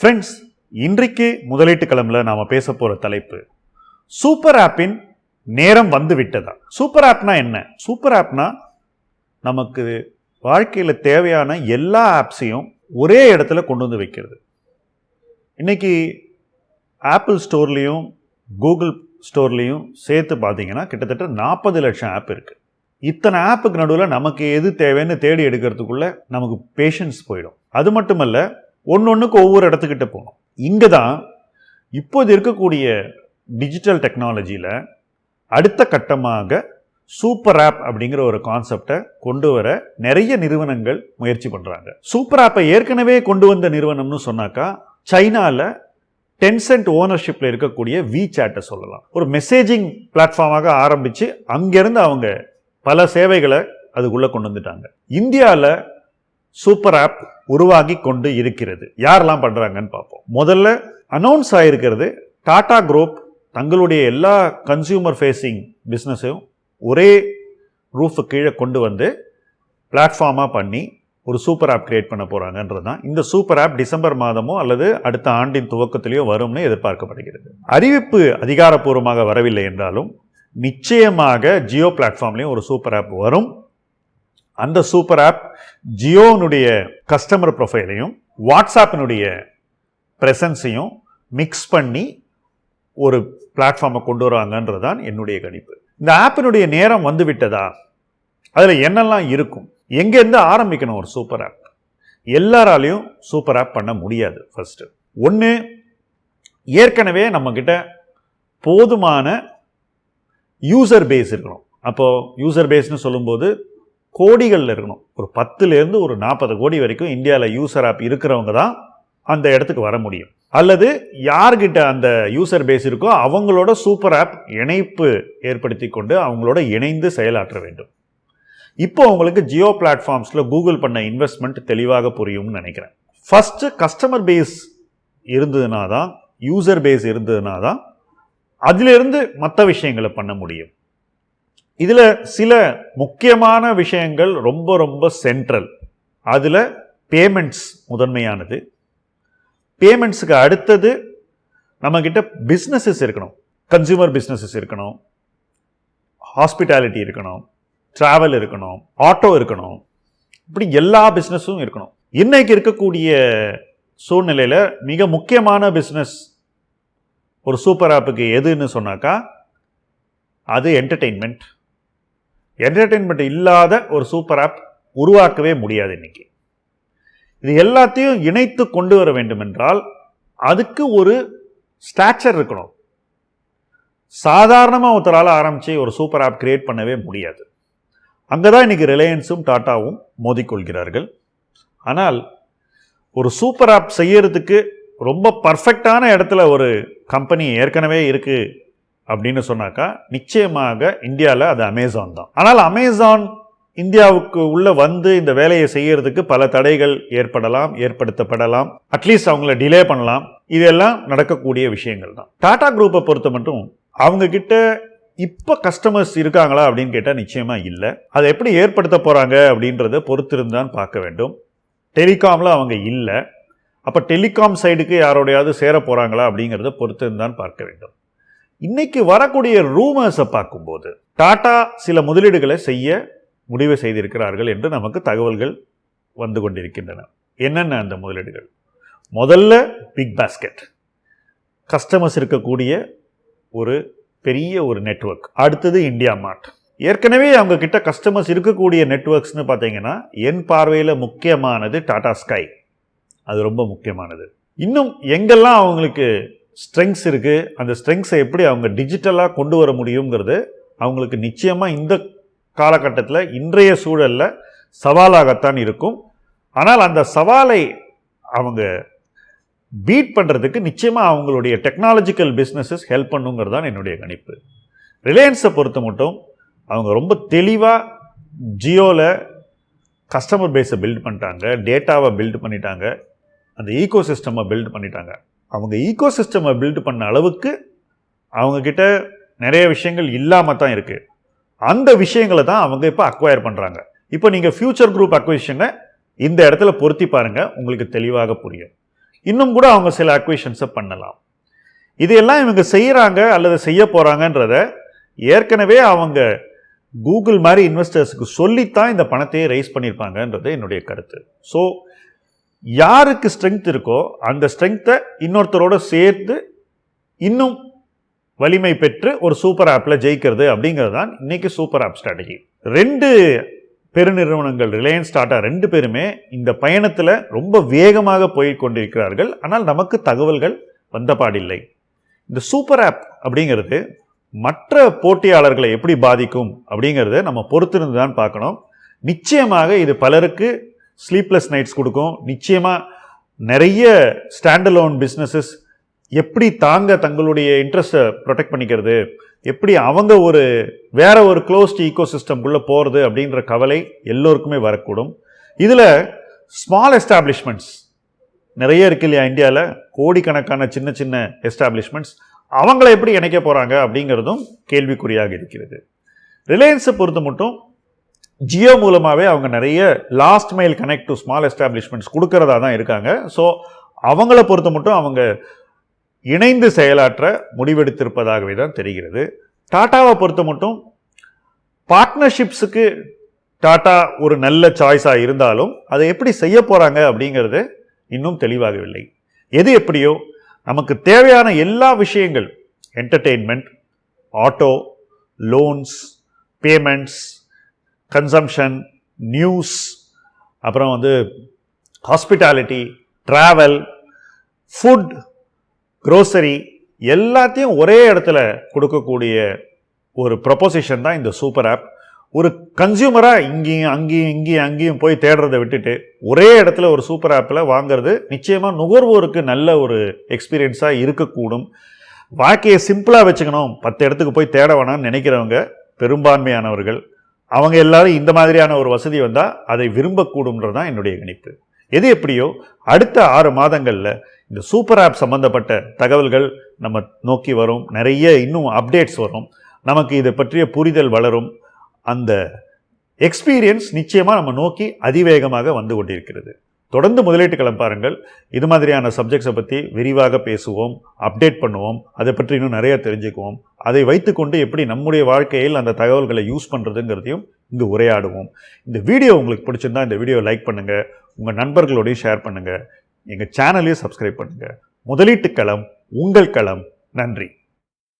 Friends இன்றைக்கு முதலீட்டு களமில் நாம் பேச போகிற தலைப்பு சூப்பர் ஆப்பின் நேரம் வந்து விட்டதா சூப்பர் ஆப்னா என்ன? சூப்பர் ஆப்னா நமக்கு வாழ்க்கையில் தேவையான எல்லா ஆப்ஸையும் ஒரே இடத்துல கொண்டு வந்து வைக்கிறது. இன்றைக்கி ஆப்பிள் ஸ்டோர்லேயும் கூகுள் ஸ்டோர்லேயும் சேர்த்து பார்த்தீங்கன்னா கிட்டத்தட்ட நாற்பது லட்சம் ஆப் இருக்குது இத்தனை ஆப்புக்கு நடுவில் நமக்கு எது தேவைன்னு தேடி எடுக்கிறதுக்குள்ளே நமக்கு பேஷன்ஸ் போயிடும். அது மட்டுமல்ல ஒன்று ஒன்றுக்கு ஒவ்வொரு இடத்துக்கிட்ட போகணும். இங்கே தான் இப்போது இருக்கக்கூடிய டிஜிட்டல் டெக்னாலஜியில் அடுத்த கட்டமாக சூப்பர் ஆப் அப்படிங்கிற ஒரு கான்செப்டை கொண்டு வர நிறைய நிறுவனங்கள் முயற்சி பண்ணுறாங்க சூப்பர் ஆப்பை ஏற்கனவே கொண்டு வந்த நிறுவனம்னு சொன்னாக்கா சைனாவில் டென்சென்ட் ஓனர்ஷிப்பில் இருக்கக்கூடிய வி சேட்டை சொல்லலாம். ஒரு மெசேஜிங் பிளாட்ஃபார்மாக ஆரம்பித்து அங்கேருந்து அவங்க பல சேவைகளை அதுக்குள்ளே கொண்டு வந்துட்டாங்க. இந்தியாவில் சூப்பர் ஆப் உருவாகி கொண்டு இருக்கிறது. யாரெல்லாம் பண்ணுறாங்கன்னு பார்ப்போம். முதல்ல அனௌன்ஸ் ஆகிருக்கிறது டாடா குரூப் தங்களுடைய எல்லா கன்சியூமர் ஃபேஸிங் பிஸ்னஸையும் ஒரே ரூஃபு கீழே கொண்டு வந்து பிளாட்ஃபார்மாக பண்ணி ஒரு சூப்பர் ஆப் கிரியேட் பண்ண போகிறாங்கன்றது தான். இந்த சூப்பர் ஆப் டிசம்பர் மாதமோ அல்லது அடுத்த ஆண்டின் துவக்கத்திலேயோ வரும்னு எதிர்பார்க்கப்படுகிறது. அறிவிப்பு அதிகாரப்பூர்வமாக வரவில்லை என்றாலும் நிச்சயமாக ஜியோ பிளாட்ஃபார்ம்லேயும் ஒரு சூப்பர் ஆப் வரும். அந்த சூப்பர் ஆப் ஜியோனுடைய கஸ்டமர் ப்ரொஃபைலையும் வாட்ஸ்ஆப்பினுடைய ப்ரெசன்ஸையும் மிக்ஸ் பண்ணி ஒரு பிளாட்ஃபார்மை கொண்டு வராங்கன்றது தான் என்னுடைய கணிப்பு. இந்த ஆப்பினுடைய நேரம் வந்து விட்டதா அதில் என்னெல்லாம் இருக்கும்? எங்கேருந்து ஆரம்பிக்கணும் ஒரு சூப்பர் ஆப்? எல்லாராலையும் சூப்பர் ஆப் பண்ண முடியாது ஃபஸ்ட்டு ஒன்று ஏற்கனவே நம்மக்கிட்ட போதுமான யூசர் பேஸ் இருக்கணும். அப்போது யூசர் பேஸ்னு சொல்லும்போது கோடிகளில் இருக்கணும். ஒரு பத்துலேருந்து ஒரு நாற்பது கோடி வரைக்கும் இந்தியாவில் யூசர் ஆப் இருக்கிறவங்க தான் அந்த இடத்துக்கு வர முடியும். அல்லது யார்கிட்ட அந்த யூசர் பேஸ் இருக்கோ அவங்களோட சூப்பர் ஆப் இணைப்பு ஏற்படுத்தி கொண்டு அவங்களோட இணைந்து செயலாற்ற வேண்டும். இப்போ உங்களுக்கு ஜியோ பிளாட்ஃபார்ம்ஸில் கூகுள் பண்ண இன்வெஸ்ட்மெண்ட் தெளிவாக புரியும்னு நினைக்கிறேன். ஃபஸ்ட்டு கஸ்டமர் பேஸ் இருந்ததுனா தான் யூசர் பேஸ் இருந்ததுனா தான் அதிலிருந்து மற்ற விஷயங்களை பண்ண முடியும். இதில் சில முக்கியமான விஷயங்கள் ரொம்ப ரொம்ப சென்ட்ரல் அதில் பேமெண்ட்ஸ் முதன்மையானது. பேமெண்ட்ஸுக்கு அடுத்தது நம்மக்கிட்ட பிஸ்னஸஸ் இருக்கணும். கன்சியூமர் பிஸ்னஸஸ் இருக்கணும். ஹாஸ்பிட்டாலிட்டி இருக்கணும். ட்ராவல் இருக்கணும். ஆட்டோ இருக்கணும். இப்படி எல்லா பிஸ்னஸும் இருக்கணும். இன்றைக்கு இருக்கக்கூடிய சூழ்நிலையில் மிக முக்கியமான பிஸ்னஸ் ஒரு சூப்பர் ஆப்புக்கு எதுன்னு சொன்னாக்கா அது என்டர்டெயின்மெண்ட் என்டர்டெயின்மெண்ட் இல்லாத ஒரு சூப்பர் ஆப் உருவாக்கவே முடியாது இன்றைக்கி இது எல்லாத்தையும் இணைத்து கொண்டு வர வேண்டும் என்றால் அதுக்கு ஒரு ஸ்டாச்சர் இருக்கணும். சாதாரணமாக ஒருத்தரால் ஆரம்பித்து ஒரு சூப்பர் ஆப் கிரியேட் பண்ணவே முடியாது. அங்கே தான் இன்றைக்கி ரிலையன்ஸும் டாட்டாவும் மோதிக்கொள்கிறார்கள் ஆனால் ஒரு சூப்பர் ஆப் செய்யறதுக்கு ரொம்ப பர்ஃபெக்டான இடத்துல ஒரு கம்பெனி ஏற்கனவே இருக்குது அப்படின்னு சொன்னாக்கா நிச்சயமாக இந்தியாவில் அது அமேசான் தான். ஆனால் அமேசான் இந்தியாவுக்கு உள்ள வந்து இந்த வேலையை செய்யறதுக்கு பல தடைகள் ஏற்படலாம் ஏற்படுத்தப்படலாம். அட்லீஸ்ட் அவங்கள டிலே பண்ணலாம். இதெல்லாம் நடக்கக்கூடிய விஷயங்கள் தான். டாடா குரூப்பை பொறுத்த மட்டும் அவங்க கிட்ட இப்போ கஸ்டமர்ஸ் இருக்காங்களா அப்படின்னு கேட்டால் நிச்சயமாக இல்லை. அதை எப்படி ஏற்படுத்த போகிறாங்க அப்படின்றத பொறுத்திருந்தான் பார்க்க வேண்டும். டெலிகாமில் அவங்க இல்லை. அப்போ டெலிகாம் சைடுக்கு யாரோடையாவது சேர போகிறாங்களா அப்படிங்கிறத பொறுத்திருந்தான் பார்க்க வேண்டும். இன்னைக்கு வரக்கூடிய ரூமர்ஸை பார்க்கும்போது டாடா சில முதலீடுகளை செய்ய முடிவு செய்திருக்கிறார்கள் என்று நமக்கு தகவல்கள் வந்து கொண்டிருக்கின்றன. என்னென்ன அந்த முதலீடுகள்? முதல்ல பிக் பாஸ்கெட் கஸ்டமர்ஸ் இருக்கக்கூடிய ஒரு பெரிய ஒரு நெட்வொர்க் அடுத்தது இந்தியா மார்ட் ஏற்கனவே அவங்க கிட்ட கஸ்டமர்ஸ் இருக்கக்கூடிய நெட்வொர்க்ஸ்னு பார்த்தீங்கன்னா என் பார்வையில் முக்கியமானது டாடா ஸ்கை. அது ரொம்ப முக்கியமானது. இன்னும் எங்கெல்லாம் அவங்களுக்கு ஸ்ட்ரெங்ஸ் இருக்குது அந்த ஸ்ட்ரெங்ஸை எப்படி அவங்க டிஜிட்டலாக கொண்டு வர முடியுங்கிறது அவங்களுக்கு நிச்சயமாக இந்த காலகட்டத்தில் இன்றைய சூழலில் சவாலாகத்தான் இருக்கும். ஆனால் அந்த சவாலை அவங்க பீட் பண்ணுறதுக்கு நிச்சயமாக அவங்களுடைய டெக்னாலஜிக்கல் பிஸ்னஸஸ் ஹெல்ப் பண்ணுங்கிறது தான் என்னுடைய கணிப்பு. ரிலையன்ஸை பொறுத்த மட்டும் அவங்க ரொம்ப தெளிவாக ஜியோவில் கஸ்டமர் பேஸை பில்ட் பண்ணிட்டாங்க டேட்டாவை பில்ட் பண்ணிட்டாங்க அந்த ஈகோ சிஸ்டம்மை பில்ட் பண்ணிட்டாங்க. அவங்க ஈக்கோ சிஸ்டமை பில்ட் பண்ண அளவுக்கு அவங்கக்கிட்ட நிறைய விஷயங்கள் இல்லாமல் தான் இருக்குது அந்த விஷயங்களை தான் அவங்க இப்போ அக்வயர் பண்ணுறாங்க இப்போ நீங்கள் ஃபியூச்சர் குரூப் அக்விஷனை இந்த இடத்துல பொருத்தி பாருங்கள் உங்களுக்கு தெளிவாக புரியும். இன்னும் கூட அவங்க சில அக்விஷன்ஸை பண்ணலாம். இதையெல்லாம் இவங்க செய்கிறாங்க அல்லது செய்ய போகிறாங்கன்றத ஏற்கனவே அவங்க கூகுள் மாதிரி இன்வெஸ்டர்ஸுக்கு சொல்லித்தான் இந்த பணத்தையே ரைஸ் பண்ணியிருப்பாங்கன்றது என்னுடைய கருத்து. ஸோ யாருக்கு ஸ்ட்ரென்த் இருக்கோ அந்த ஸ்ட்ரென்த்தை இன்னொருத்தரோட சேர்த்து இன்னும் வலிமை பெற்று ஒரு சூப்பர் ஆப்பில் ஜெயிக்கிறது அப்படிங்கிறது தான் இன்றைக்கி சூப்பர் ஆப் ஸ்ட்ராட்டஜி ரெண்டு பெருநிறுவனங்கள் ரிலையன்ஸ் டாட்டா ரெண்டு பேருமே இந்த பயணத்தில் ரொம்ப வேகமாக போய்கொண்டிருக்கிறார்கள் ஆனால் நமக்கு தகவல்கள் வந்தபாடில்லை இந்த சூப்பர் ஆப் அப்படிங்கிறது மற்ற போட்டியாளர்களை எப்படி பாதிக்கும் அப்படிங்கிறத நம்ம பொறுத்திருந்து தான் பார்க்கணும். நிச்சயமாக இது பலருக்கு ஸ்லீப்லெஸ் நைட்ஸ் கொடுக்கும். நிச்சயமாக நிறைய ஸ்டாண்டலோன் பிஸ்னஸஸ் எப்படி தாங்க தங்களுடைய இன்ட்ரெஸ்ட்டை ப்ரொடெக்ட் பண்ணிக்கிறது? எப்படி அவங்க ஒரு வேற ஒரு க்ளோஸ்ட் ஈகோசிஸ்டம்குள்ளே போகிறது அப்படின்ற கவலை எல்லோருக்குமே வரக்கூடும். இதில் ஸ்மால் எஸ்டாப்ளிஷ்மெண்ட்ஸ் நிறைய இருக்கு இல்லையா இந்தியாவில் கோடிக்கணக்கான சின்ன சின்ன எஸ்டாப்ளிஷ்மெண்ட்ஸ் அவங்கள எப்படி இணைக்க போகிறாங்க அப்படிங்கிறதும் கேள்விக்குறியாக இருக்கிறது. ரிலையன்ஸை பொறுத்த மட்டும் ஜியோ மூலமாகவே அவங்க நிறைய last mile connect to small establishments கொடுக்கறதா தான் இருக்காங்க. ஸோ அவங்கள பொறுத்த மட்டும் அவங்க இணைந்து செயலாற்ற முடிவெடுத்திருப்பதாகவே தான் தெரிகிறது. டாட்டாவை பொறுத்த மட்டும் பார்ட்னர்ஷிப்ஸுக்கு டாட்டா ஒரு நல்ல சாய்ஸாக இருந்தாலும் அதை எப்படி செய்ய போகிறாங்க அப்படிங்கிறது இன்னும் தெளிவாகவில்லை. எது எப்படியோ நமக்கு தேவையான எல்லா விஷயங்கள் entertainment auto loans payments consumption news அப்புறம் வந்து ஹாஸ்பிட்டாலிட்டி ட்ராவல் ஃபுட் க்ரோசரி எல்லாத்தையும் ஒரே இடத்துல கொடுக்கக்கூடிய ஒரு ப்ரொப்போசிஷன் தான் இந்த சூப்பர் ஆப் ஒரு கன்சியூமராக இங்கேயும் அங்கேயும் இங்கேயும் அங்கேயும் போய் தேடுறதை விட்டுட்டு ஒரே இடத்துல ஒரு சூப்பர் ஆப்பில் வாங்குறது நிச்சயமாக நுகர்வோருக்கு நல்ல ஒரு எக்ஸ்பீரியன்ஸாக இருக்கக்கூடும். வாழ்க்கையை சிம்பிளாக வச்சுக்கணும். பத்து இடத்துக்கு போய் தேட வேணாம்னு நினைக்கிறவங்க பெரும்பான்மையானவர்கள் அவங்க எல்லாரும் இந்த மாதிரியான ஒரு வசதி வந்தால் அதை விரும்பக்கூடும்ன்றது தான் என்னுடைய கணிப்பு எது எப்படியோ அடுத்த ஆறு மாதங்களில் இந்த சூப்பர் ஆப் சம்மந்தப்பட்ட தகவல்கள் நம்ம நோக்கி வரும். நிறைய இன்னும் அப்டேட்ஸ் வரும். நமக்கு இதை பற்றிய புரிதல் வளரும். அந்த எக்ஸ்பீரியன்ஸ் நிச்சயமாக நம்ம நோக்கி அதிவேகமாக வந்து கொண்டிருக்கிறது. தொடர்ந்து முதலீட்டு களம் பாருங்கள். இது மாதிரியான சப்ஜெக்ட்ஸை பற்றி விரிவாக பேசுவோம் அப்டேட் பண்ணுவோம். அதை பற்றி இன்னும் நிறைய தெரிஞ்சுக்குவோம். அதை வைத்துக்கொண்டு எப்படி நம்முடைய வாழ்க்கையில் அந்த தகவல்களை யூஸ் பண்ணுறதுங்கிறதையும் இங்கு உரையாடுவோம். இந்த வீடியோ உங்களுக்கு பிடிச்சிருந்தா இந்த வீடியோ லைக் பண்ணுங்கள் உங்கள் நண்பர்களோடையும் ஷேர் பண்ணுங்கள் எங்கள் சேனலையும் சப்ஸ்கிரைப் பண்ணுங்கள் முதலீட்டு களம் உங்கள் களம். நன்றி.